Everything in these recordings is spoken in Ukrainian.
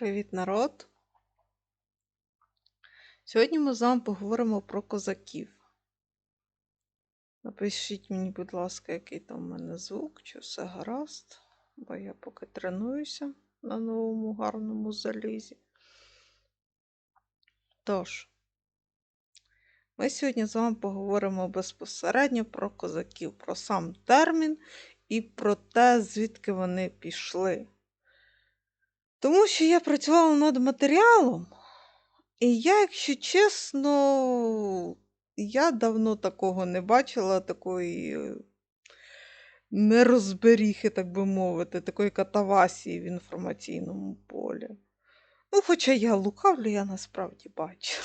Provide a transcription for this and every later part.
Привіт, народ! Сьогодні ми з вами поговоримо про козаків. Напишіть мені, будь ласка, який там у мене звук, чи все гаразд, бо я поки тренуюся на новому гарному залізі. Тож, ми сьогодні з вами поговоримо безпосередньо про козаків, про сам термін і про те, звідки вони пішли. Тому що я працювала над матеріалом, і я, якщо чесно, я давно такого не бачила, такої е, нерозберіхи, так би мовити, такої катавасії в інформаційному полі. Ну, хоча я лукавлю, я насправді бачу.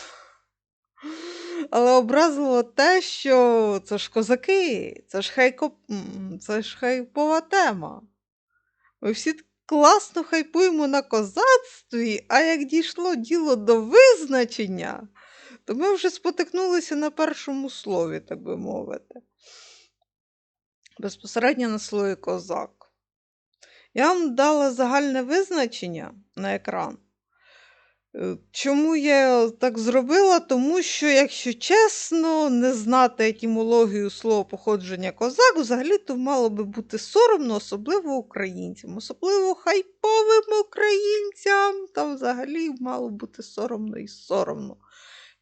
Але образило те, що це ж козаки, це ж хайко... це ж хайпова тема. Ми всі класно хайпуємо на козацтві, а як дійшло діло до визначення, то ми вже спотикнулися на першому слові, так би мовити. Безпосередньо на слові козак. Я вам дала загальне визначення на екран. Е, Чому я так зробила? Тому що, якщо чесно, не знати етімологію слова походження козак, взагалі-то мало би бути соромно, особливо українцям, особливо хайповим українцям. Там взагалі мало бути соромно і соромно,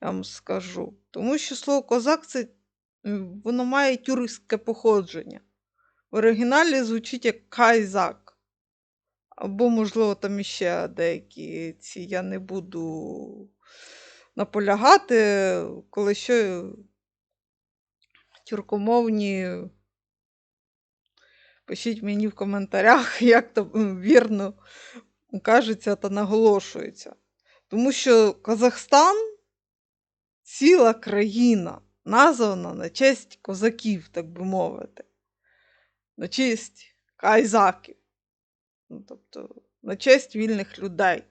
я вам скажу. Тому що слово козак це воно має тюркське походження. В оригіналі звучить як кайзак. Або, можливо, там іще деякі ці я не буду наполягати, коли що тюркомовні. Пишіть мені в коментарях, як то вірно кажеться та наголошується. Тому що Казахстан ціла країна, названа на честь козаків, так би мовити, на честь кайзаків. Ну, тобто на честь вільних людей.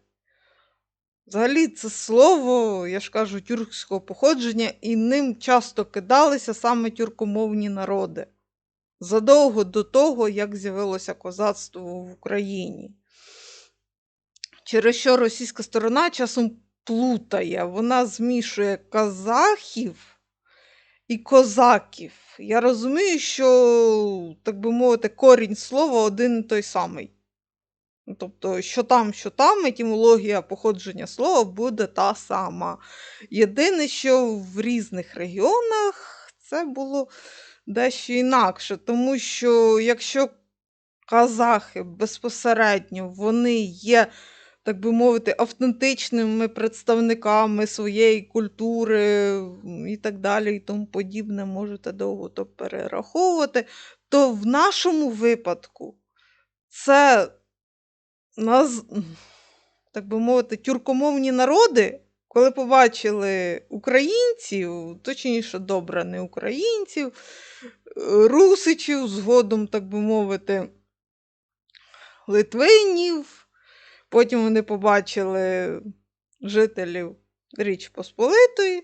Взагалі, це слово, я ж кажу, тюркського походження, і ним часто кидалися саме тюркомовні народи. Задовго до того, як з'явилося козацтво в Україні. Через що російська сторона часом плутає, вона змішує казахів і козаків. Я розумію, що, так би мовити, корінь слова один і той самий. Тобто, що там, що там, етімологія походження слова буде та сама. Єдине, що в різних регіонах це було дещо інакше, тому що якщо казахи безпосередньо вони є, так би мовити, автентичними представниками своєї культури і так далі, і тому подібне, можете довго то перераховувати, то в нашому випадку це нас, так би мовити, тюркомовні народи, коли побачили українців, точніше, добре, не українців, е, русичів, згодом, так би мовити, литвинів, потім вони побачили жителів Річ Посполитої,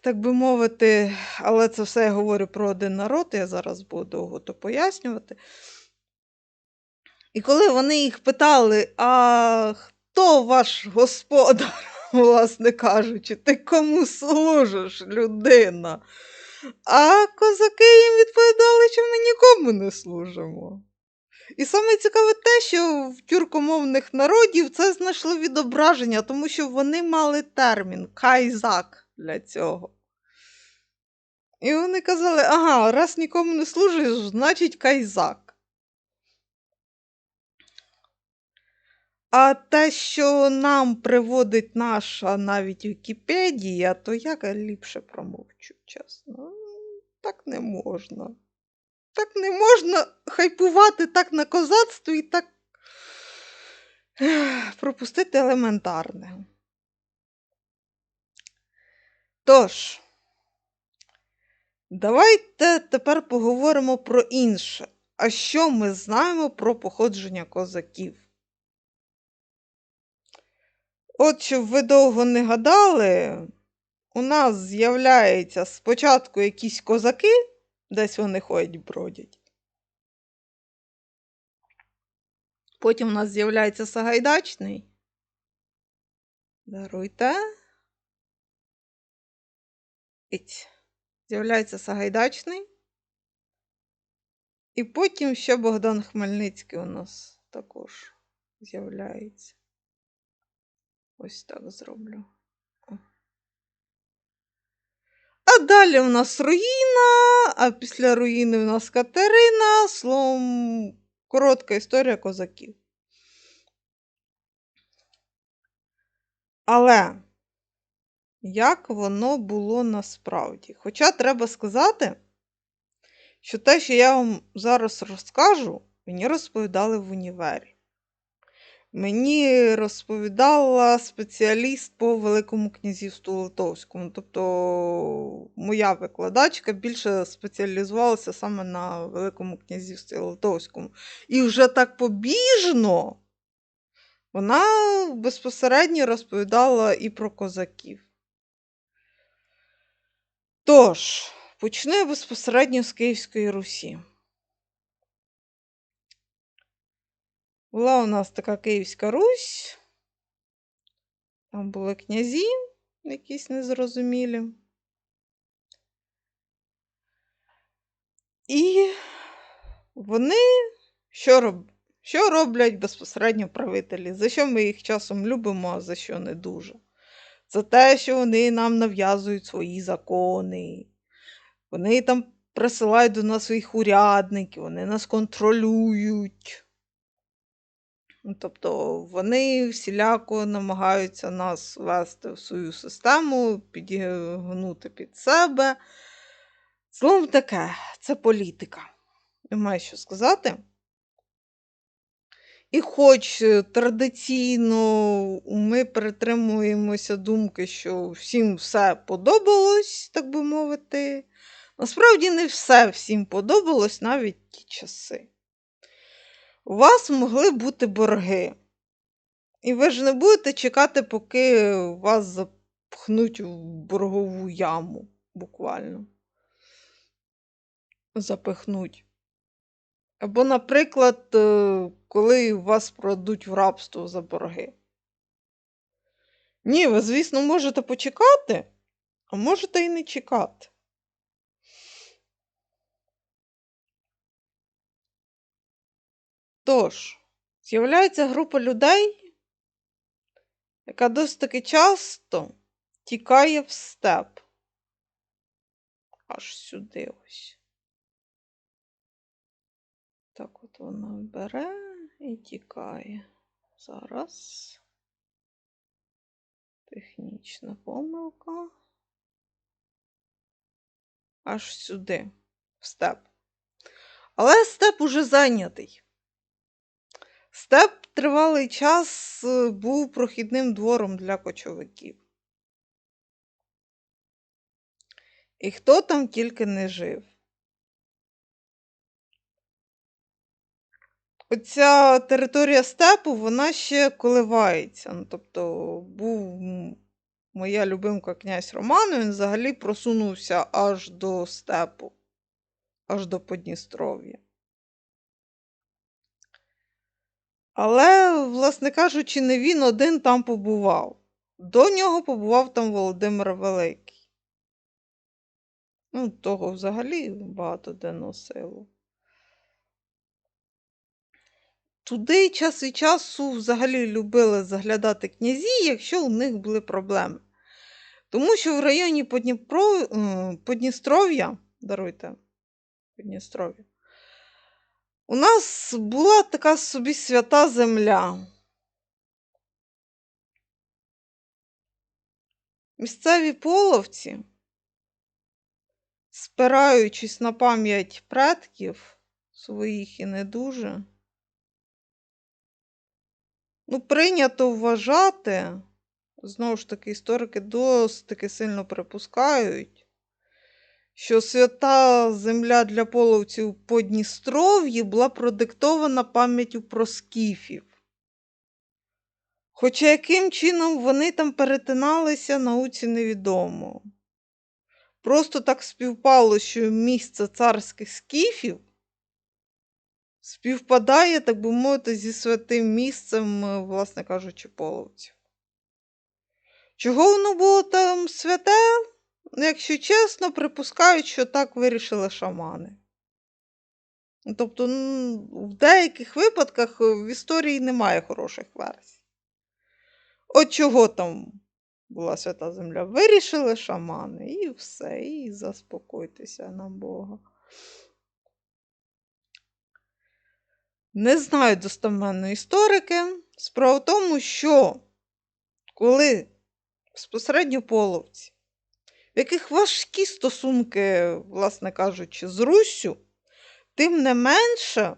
так би мовити, але це все я говорю про один народ, я зараз буду то пояснювати. І коли вони їх питали, а хто ваш господар, власне кажучи, ти кому служиш, людина? А козаки їм відповідали, що ми нікому не служимо. І саме цікаве те, що в тюркомовних народів це знайшло відображення, тому що вони мали термін кайзак для цього. І вони казали: ага, раз нікому не служиш, значить кайзак. А те, що нам приводить наша навіть Вікіпедія, то я ліпше промовчу, чесно. Так не можна. Так не можна хайпувати так на козацтві і так пропустити елементарне. Тож, давайте тепер поговоримо про інше. А що ми знаємо про походження козаків? От щоб ви довго не гадали, у нас з'являються спочатку якісь козаки, десь вони ходять бродять. Потім у нас з'являється Сагайдачний. Даруйте. З'являється Сагайдачний. І потім ще Богдан Хмельницький у нас також з'являється. Ось так зроблю. А далі у нас руїна, а після руїни у нас Катерина, словом, коротка історія козаків. Але як воно було насправді? Хоча треба сказати, що те, що я вам зараз розкажу, мені розповідали в універі. Мені розповідала спеціаліст по Великому князівству Литовському. Тобто моя викладачка більше спеціалізувалася саме на Великому князівстві Литовському. І вже так побіжно вона безпосередньо розповідала і про козаків. Тож, почну безпосередньо з Київської Русі. Була у нас така Київська Русь. Там були князі якісь незрозумілі. І вони що, роб... що роблять безпосередньо правителі? За що ми їх часом любимо, а за що не дуже? За те, що вони нам нав'язують свої закони. Вони там присилають до нас своїх урядників, вони нас контролюють. Ну, Тобто вони всіляко намагаються нас вести в свою систему, підігнути під себе. Словом таке, це політика. Немає що сказати. І хоч е, традиційно ми притримуємося думки, що всім все подобалось, так би мовити, насправді не все всім подобалось навіть ті часи. У вас могли бути борги. І ви ж не будете чекати, поки вас запхнуть в боргову яму, буквально. Запихнуть. Або, наприклад, е, коли вас продадуть в рабство за борги. Ні, ви, звісно, можете почекати, а можете і не чекати. Тож, з'являється група людей, яка досить таки часто тікає в степ. Аж сюди ось. Так от вона бере і тікає. Зараз. Технічна помилка. Аж сюди, в степ. Але степ уже зайнятий. Степ тривалий час е, був прохідним двором для кочовиків. І хто там тільки не жив. Оця територія степу, вона ще коливається. Ну, Тобто, був моя любимка князь Роман, він взагалі просунувся аж до степу, аж до Подністров'я. Але, власне кажучи, не він один там побував. До нього побував там Володимир Великий. Ну, того взагалі багато де носило. Туди час від часу взагалі любили заглядати князі, якщо у них були проблеми. Тому що в районі. Подністров'я, даруйте, Подністров'я, у нас була така собі свята земля. Місцеві половці, спираючись на пам'ять предків своїх і не дуже, ну, прийнято вважати, знову ж таки, історики досить таки сильно припускають, що свята земля для половців по Дністров'ї була продиктована пам'яттю про скіфів. Хоча яким чином вони там перетиналися, науці невідомо. Просто так співпало, що місце царських скіфів співпадає, так би мовити, зі святим місцем, е, власне кажучи, половців. Чого воно було там святе? Ну, Якщо чесно, припускають, що так вирішили шамани. Тобто, в деяких випадках е, в історії немає хороших версій. От чого там була свята земля? Вирішили шамани, і все, і заспокойтеся на Бога. Не знають достеменно історики. Справа в тому, що коли безпосередньо половці, в яких важкі стосунки, власне кажучи, з Руссю, тим не менше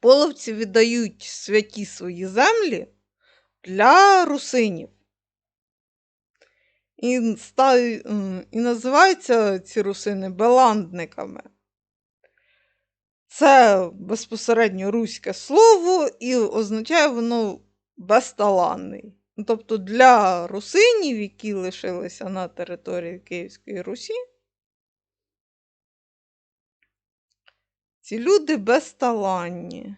половці віддають святі свої землі для русинів. І, ста- і називаються ці русини беландниками. Це безпосередньо руське слово, і означає воно безталанний. Ну, Тобто для русинів, які лишилися на території Київської Русі, ці люди безталанні.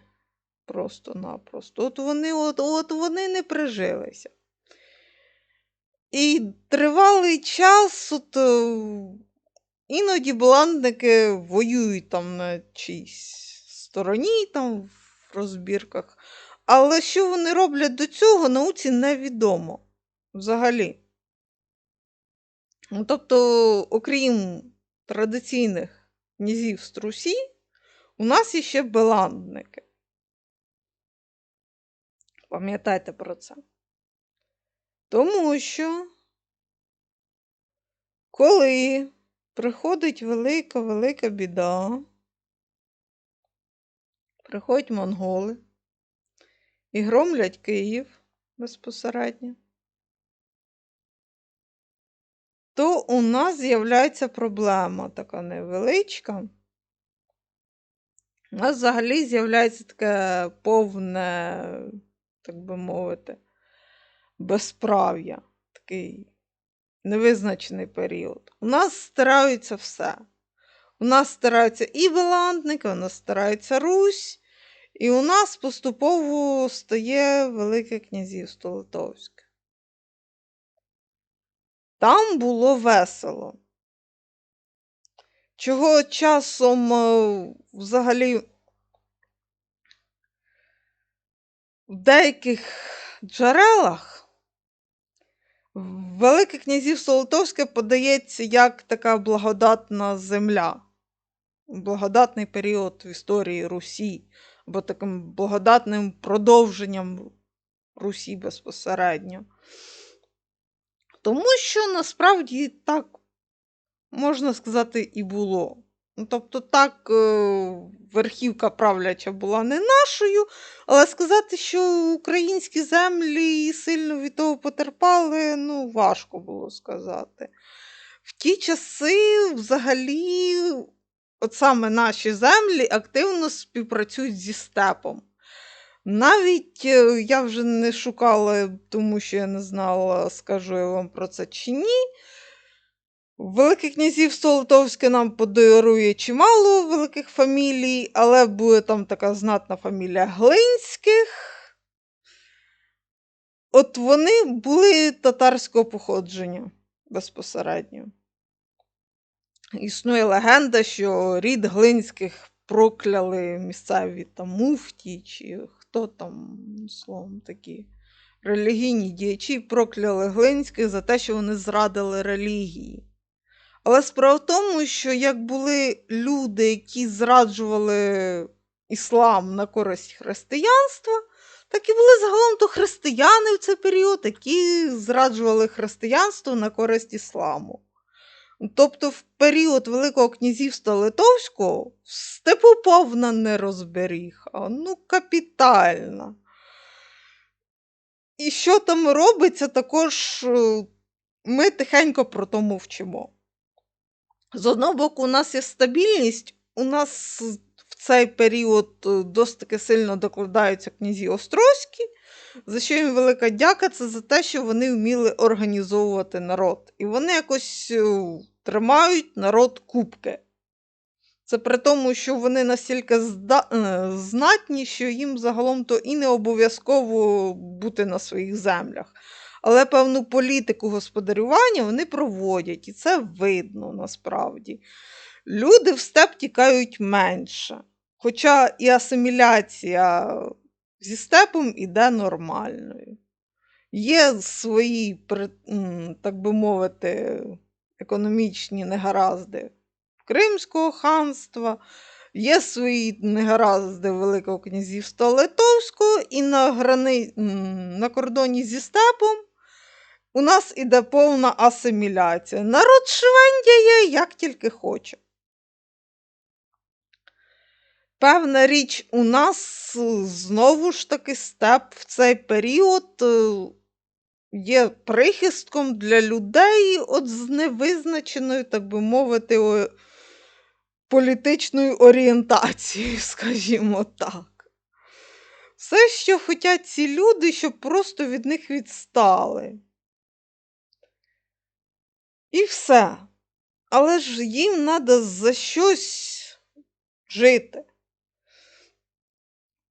Просто-напросто. От вони, от, от вони не прижилися. І тривалий час от, е, іноді бландники воюють там на чиїсь стороні, там в розбірках. Але що вони роблять до цього, науці невідомо взагалі. Ну, тобто, окрім традиційних князів з Русі, у нас є ще беландники. Пам'ятайте про це. Тому що, коли приходить велика-велика біда, приходять монголи і громлять Київ безпосередньо, то у нас з'являється проблема така невеличка. У нас взагалі з'являється таке повне, так би мовити, безправ'я, такий невизначений період. У нас стираються все. У нас стираються і Беландники, у нас стирається Русь, і у нас поступово стає Велике князівство Литовське. Там було весело. Чого часом е, взагалі в деяких джерелах Велике князівство Литовське подається як така благодатна земля, благодатний період в історії Русі, або таким благодатним продовженням Русі безпосередньо. Тому що насправді так, можна сказати, і було. Ну, Тобто, так, е, верхівка правляча була не нашою, але сказати, що українські землі сильно від того потерпали, ну, важко було сказати. В ті часи, взагалі, от саме наші землі активно співпрацюють зі степом. Навіть е, я вже не шукала, тому що я не знала, скажу я вам про це чи ні. Велике князівство Литовське нам подарує чимало великих фамілій, але буде там така знатна фамілія Глинських. От вони були татарського походження безпосередньо. Існує легенда, що рід Глинських прокляли місцеві там муфті, чи хто там, словом, такі релігійні діячі прокляли Глинських за те, що вони зрадили релігії. Але справа в тому, що як були люди, які зраджували іслам на користь християнства, так і були загалом то християни в цей період, які зраджували християнство на користь ісламу. Тобто, в період Великого князівства Литовського степу повна нерозберіха, ну, капітальна. І що там робиться, також е, ми тихенько про то мовчимо. З одного боку, у нас є стабільність, у нас в цей період е, досить таки сильно докладаються князі Острозькі, за що їм велика дяка, це за те, що вони вміли організовувати народ. І вони якось е, тримають народ кубки. Це при тому, що вони настільки е, знатні, що їм загалом то і не обов'язково бути на своїх землях. Але певну політику господарювання вони проводять, і це видно насправді. Люди в степ тікають менше. Хоча і асиміляція зі степом іде нормальною. Є свої, так би мовити, економічні негаразди Кримського ханства, є свої негаразди Великого князівства Литовського, і на, грани... на кордоні зі степом у нас іде повна асиміляція. Народ швендяє як тільки хоче. Певна річ, у нас е, знову ж таки степ в цей період е, є прихистком для людей от з невизначеною, так би мовити, політичною орієнтацією, скажімо так. Все, що хочуть ці люди, щоб просто від них відстали. І все. Але ж їм треба за щось жити.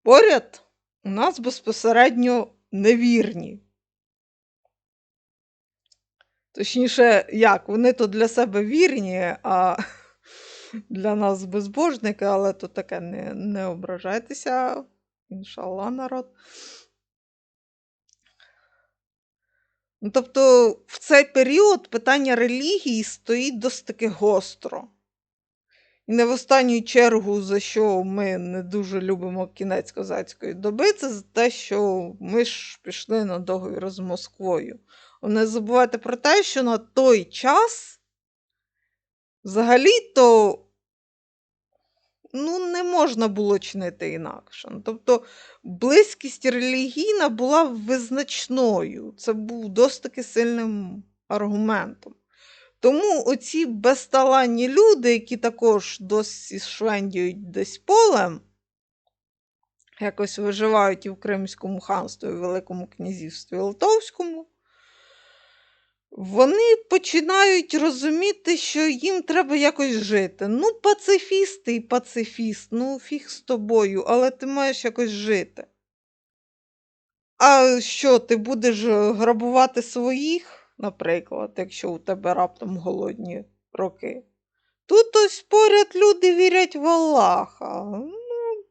Поряд у нас безпосередньо невірні. Точніше, як, вони то для себе вірні, а для нас безбожники, але то таке не, не ображайтеся, іншалла, народ. Ну, тобто, в цей період питання релігії стоїть досить таки гостро. І не в останню чергу, за що ми не дуже любимо кінець козацької доби, це за те, що ми ж пішли на договір з Москвою. Не забувайте про те, що на той час взагалі-то ну, не можна було чинити інакше. Ну, Тобто близькість релігійна була визначною. Це був досить сильним аргументом. Тому оці безталанні люди, які також досі швендіють десь полем, якось виживають і в Кримському ханстві, і в Великому князівстві Литовському, вони починають розуміти, що їм треба якось жити. Ну, пацифіст і пацифіст, ну фіг з тобою, але ти маєш якось жити. А що, ти будеш грабувати своїх, наприклад, якщо у тебе раптом голодні роки? Тут ось поряд люди вірять в Аллаха. Ну,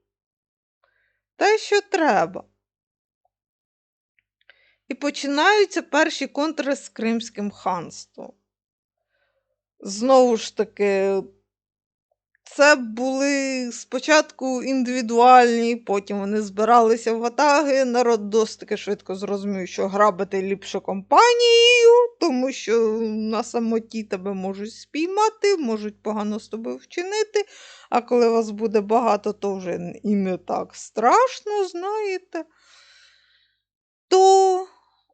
те, що треба. І починаються перші контри з Кримським ханством. Знову ж таки, це були спочатку індивідуальні, потім вони збиралися в ватаги. Народ досить таки швидко зрозумів, що грабити ліпше компанією, тому що на самоті тебе можуть спіймати, можуть погано з тобою вчинити. А коли вас буде багато, то вже і не так страшно, знаєте. То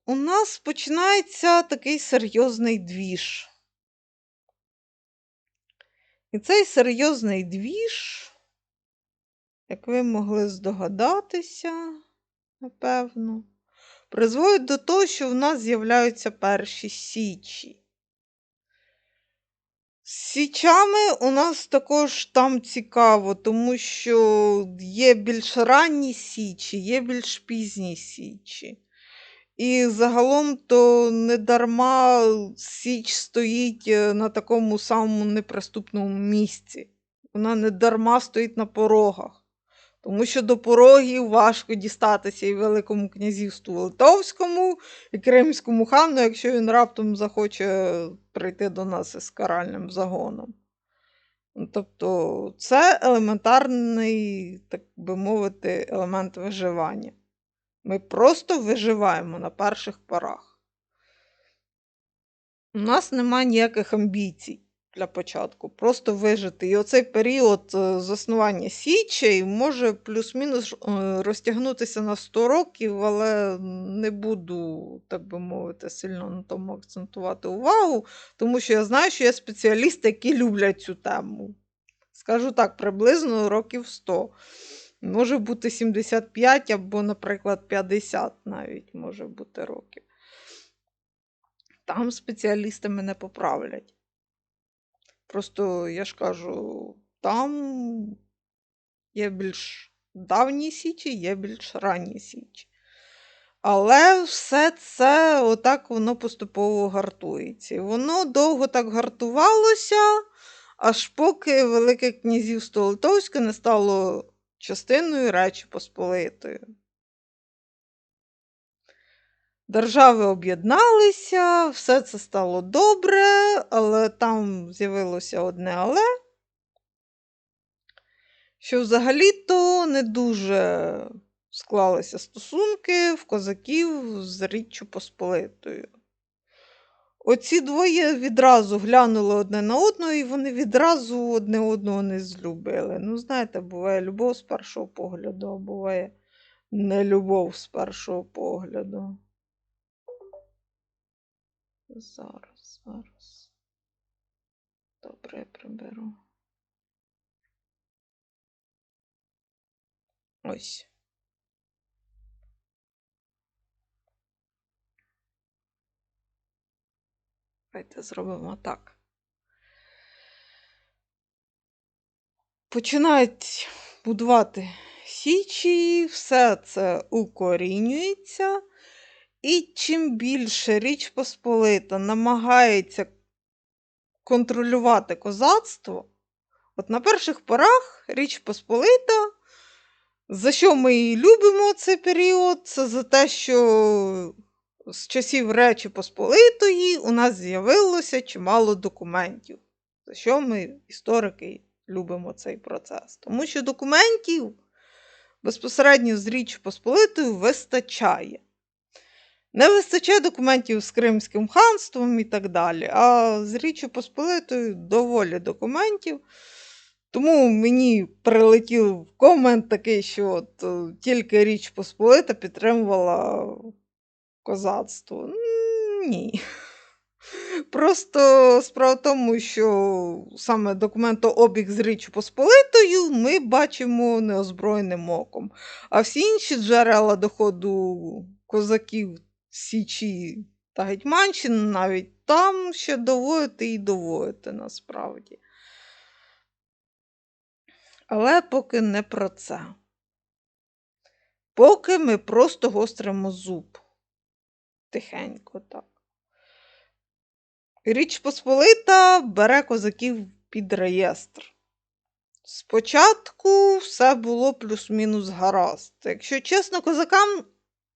у нас починається такий серйозний двіж. І цей серйозний двіж, як ви могли здогадатися, напевно, призводить до того, що в нас з'являються перші січі. З січами у нас також там цікаво, тому що є більш ранні січі, є більш пізні січі. І загалом то не дарма Січ стоїть е, на такому самому неприступному місці. Вона не дарма стоїть на порогах. Тому що до порогів важко дістатися і Великому князівству Литовському, і Кримському хану, якщо він раптом захоче прийти до нас із каральним загоном. Ну, Тобто, це елементарний, так би мовити, елемент виживання. Ми просто виживаємо на перших порах. У нас немає ніяких амбіцій для початку, просто вижити. І оцей період е, заснування Січей може плюс-мінус е, розтягнутися на 100 років, але не буду, так би мовити, сильно на тому акцентувати увагу, тому що я знаю, що є спеціалісти, які люблять цю тему. Скажу так, приблизно років 100. Може бути 75 або, наприклад, 50 навіть може бути років. Там спеціалісти мене поправлять. Просто, я ж кажу, там є більш давні січі, є більш ранні січі. Але все це отак воно поступово гартується. І воно довго так гартувалося, аж поки Велике князівство Литовське не стало частиною Речі Посполитої. Держави об'єдналися, все це стало добре, але там з'явилося одне але, що взагалі-то не дуже склалися стосунки в козаків з Річчю Посполитою. Оці двоє відразу глянули одне на одного, і вони відразу одне одного не злюбили. Ну, знаєте, буває любов з першого погляду, а буває не любов з першого погляду. Зараз, зараз. Добре, я приберу. Ось. Давайте зробимо так. Починають будувати січі, все це укорінюється. І чим більше Річ Посполита намагається контролювати козацтво, от на перших порах Річ Посполита, за що ми її любимо цей період, це за те, що з часів Речі Посполитої у нас з'явилося чимало документів, за що ми, історики, любимо цей процес. Тому що документів безпосередньо з Річі Посполитою вистачає. Не вистачає документів з Кримським ханством і так далі. А з Річчю Посполитою доволі документів. Тому мені прилетів комент такий, що от, е, тільки Річ Посполита підтримувала козацтво. Ні. Просто справа в тому, що саме документообіг з Річчю Посполитою ми бачимо неозброєним оком. А всі інші джерела доходу козаків Січі та Гетьманщини навіть там ще доводити і доводити насправді. Але поки не про це. Поки ми просто гостримо зуб. Тихенько так. Річ Посполита бере козаків під реєстр. Спочатку все було плюс-мінус гаразд. Якщо чесно, козакам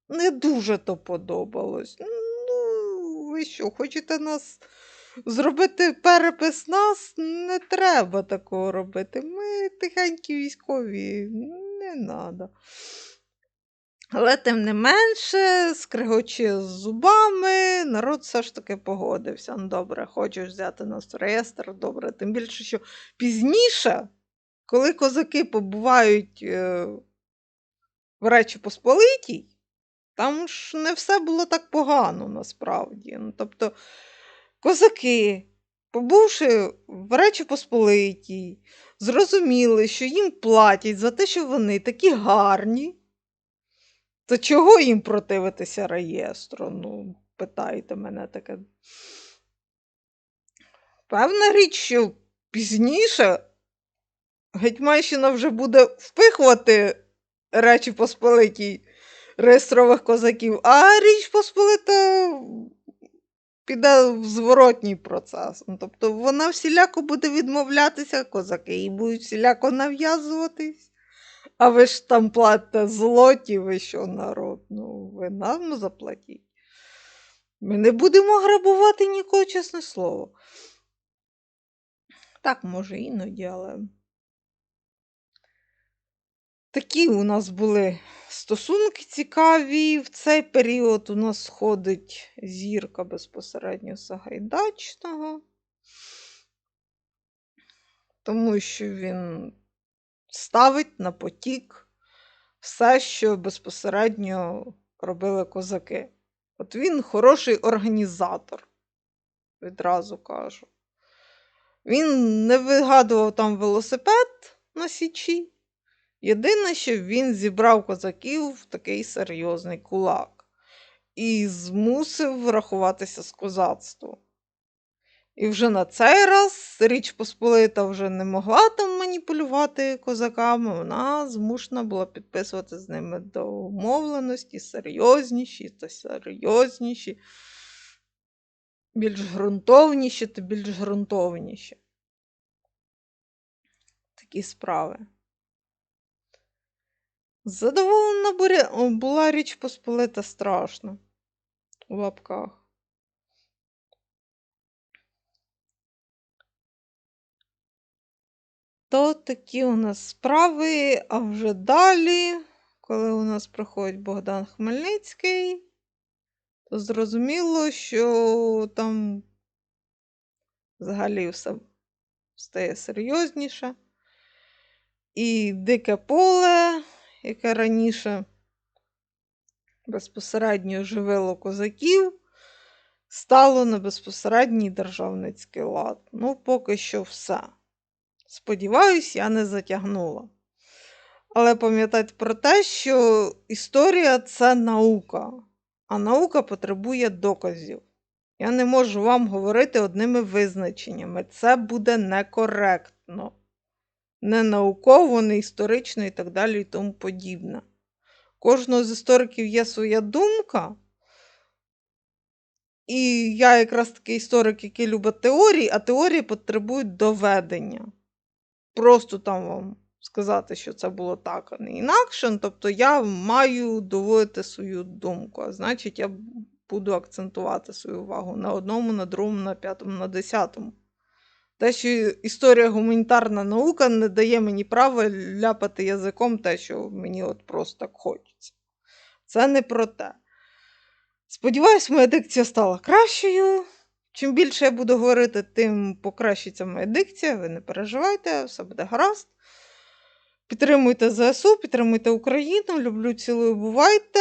не дуже то подобалось. Ну, ви що, хочете нас зробити перепис нас? Не треба такого робити. Ми тихенькі військові, не треба. Але, тим не менше, скригочи з зубами, народ все ж таки погодився. Ну, добре, хочеш взяти нас в реєстр, добре. Тим більше, що пізніше, коли козаки побувають е, в Речі Посполитій, там ж не все було так погано насправді. Ну, Тобто, козаки, побувши в Речі Посполитій, зрозуміли, що їм платять за те, що вони такі гарні. То чого їм противитися реєстру? Ну, питаєте мене таке. Певна річ, що пізніше Гетьманщина вже буде впихувати Речі Посполитій реєстрових козаків, а Річ Посполита піде в зворотній процес. Ну, Тобто вона всіляко буде відмовлятися, козаки їй будуть всіляко нав'язуватись. А ви ж там платите злоті, ви що народ? Ну, ви нам заплатіть. Ми не будемо грабувати нікого, чесне слово. Так, може, іноді, але. Такі у нас були стосунки цікаві. В цей період у нас сходить зірка безпосередньо Сагайдачного, тому що він ставить на потік все, що безпосередньо робили козаки. От він хороший організатор, відразу кажу. Він не вигадував там велосипед на Січі. Єдине, що він зібрав козаків в такий серйозний кулак і змусив рахуватися з козацтвом. І вже на цей раз Річ Посполита вже не могла там маніпулювати козаками, вона змушена була підписувати з ними домовленості серйозніші та серйозніші, більш ґрунтовніші та більш ґрунтовніші. Такі справи. Задоволена була Річ Посполита страшно у лапках. То такі у нас справи, а вже далі, коли у нас приходить Богдан Хмельницький, то зрозуміло, що там взагалі все стає серйозніше. І дике поле, яке раніше безпосередньо живило козаків, стало на безпосередній державницький лад. Ну, поки що все. Сподіваюсь, я не затягнула. Але пам'ятайте про те, що історія це наука, а наука потребує доказів. Я не можу вам говорити одними визначеннями. Це буде некоректно, не науково, не історично і так далі і тому подібне. Кожного з істориків є своя думка. І я якраз такий історик, який любить теорії, а теорії потребують доведення. Просто там вам сказати, що це було так, а не інакше. Ну, Тобто я маю доводити свою думку. А значить, я буду акцентувати свою увагу на одному, на другому, на п'ятому, на десятому. Те, що історія гуманітарна наука не дає мені права ляпати язиком те, що мені от просто так хочеться. Це не про те. Сподіваюсь, моя дикція стала кращою. Чим більше я буду говорити, тим покращиться моя дикція. Ви не переживайте, все буде гаразд. Підтримуйте ЗСУ, підтримуйте Україну. Люблю, цілую, бувайте.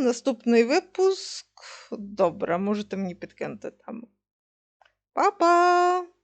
Наступний випуск. Добре, можете мені підкинути там. Па-па!